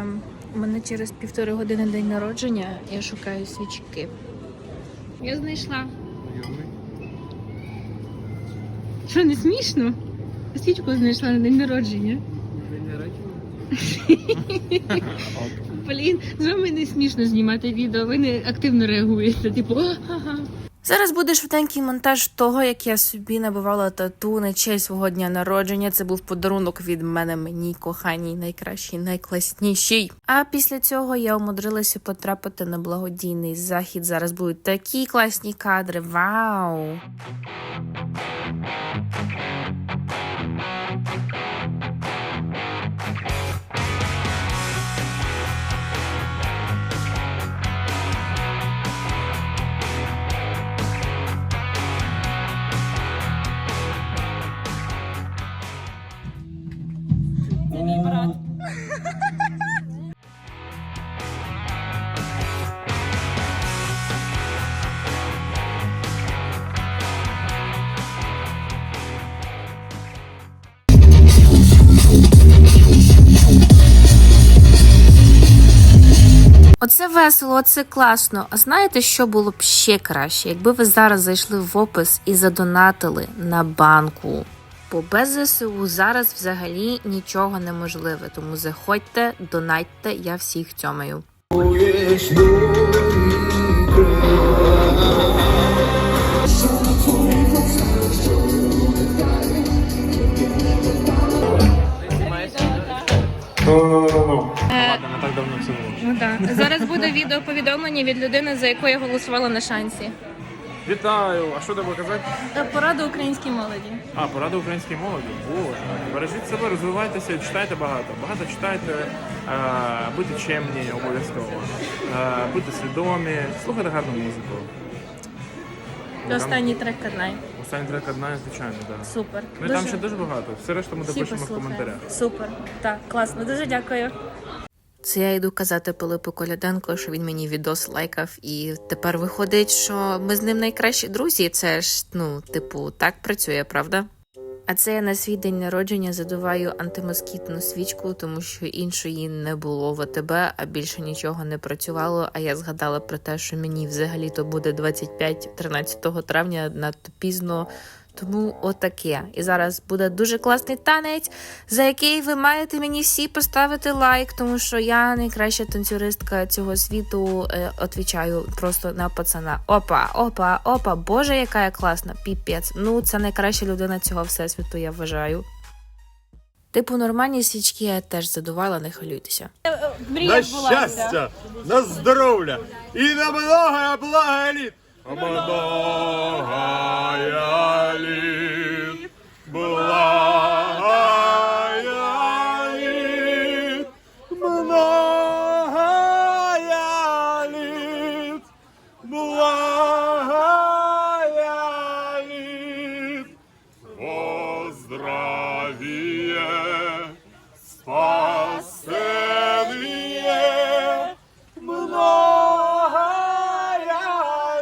Ем, у мене через півтори години день народження. Я шукаю свічки. Я знайшла. Що, не смішно? Свічку знайшла на день народження. Блін, з вами не смішно знімати відео, ви не активно реагуєте. Типу, ага. Зараз буде швиденький монтаж того, як я собі набивала тату на честь свого дня народження. Це був подарунок від мене мені, коханій, найкращий, найкласніший. А після цього я умудрилася потрапити на благодійний захід. Зараз будуть такі класні кадри. Вау! Оце весело, оце класно. А знаєте, що було б ще краще, якби ви зараз зайшли в опис і задонатили на банку. Бо без ЗСУ зараз взагалі нічого неможливе. Тому заходьте, донатьте, я всіх цьомаю. Давно це було. Ну так. Зараз буде відео повідомлення від людини, за яку я голосувала на шансі. Вітаю! А що треба казати? Порада українській молоді. А, порада українській молоді. Боже, бережіть себе, розвивайтеся, читайте багато. Багато читайте, е, будьте чемні обов'язково, е, будьте свідомі, слухайте гарну музику. Там Останній трек Каднай. Останній трек одна, звичайно, так. Супер. Ну і там ще дуже багато. Все решта ми допишемо в коментарях. Супер. Так, класно. Дуже дякую. Це я йду казати Пилипу Коляденко, що він мені відос лайкав, і тепер виходить, що ми з ним найкращі друзі. Це ж, ну, типу, так працює, правда? А це я на свій день народження задуваю антимоскітну свічку, тому що іншої не було в АТБ, а більше нічого не працювало. А я згадала про те, що мені взагалі то буде 25-13 травня надто пізно. Тому отаке. І зараз буде дуже класний танець, за який ви маєте мені всі поставити лайк, тому що я найкраща танцюристка цього світу. Е, отвічаю просто на пацана. Опа, опа, опа, боже, яка я класна, піпець. Ну, це найкраща людина цього всесвіту, я вважаю. Типу, нормальні свічки я теж задувала, не хвилюйтеся. Мрія на щастя, на здоров'я і на многое благо літ. Многое Поздравие, спасение, многое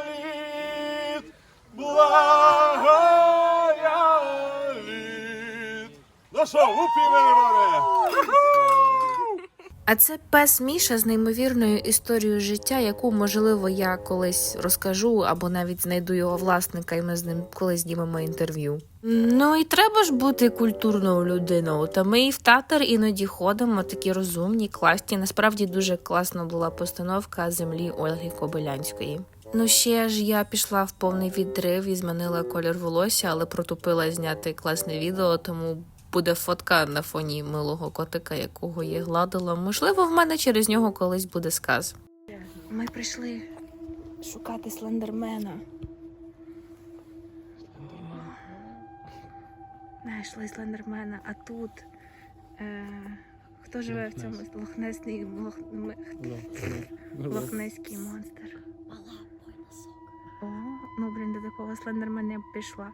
літ, благая літ. Ну що, море! А це пес Міша з неймовірною історією життя, яку, можливо, я колись розкажу або навіть знайду його власника, і ми з ним колись знімемо інтерв'ю. Ну і треба ж бути культурною людиною. Та ми і в театр іноді ходимо, такі розумні, класні. Насправді дуже класна була постановка землі Ольги Кобилянської. Ну ще ж я пішла в повний відрив і змінила колір волосся, але протупила зняти класне відео, тому буде фотка на фоні милого котика, якого я гладила. Можливо, в мене через нього колись буде сказ. Ми прийшли шукати слендермена. Знайшли слендермена, а тут. Е, хто живе в цьому лохнесний лох, лохнеський монстр? О, ну блін, до такого слендермена я б пішла.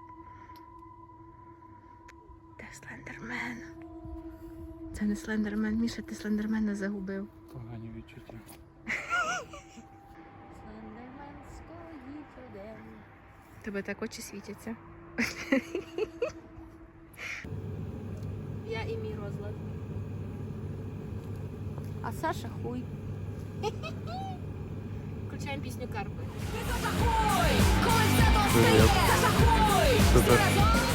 Де слендермен? Це не слендермен. Міша, ти слендермена загубив. Погані відчуття. Тебе так очі світяться. Я і мій розлад. А Саша хуй. Включаємо пісню Карпи. Привет. Супер.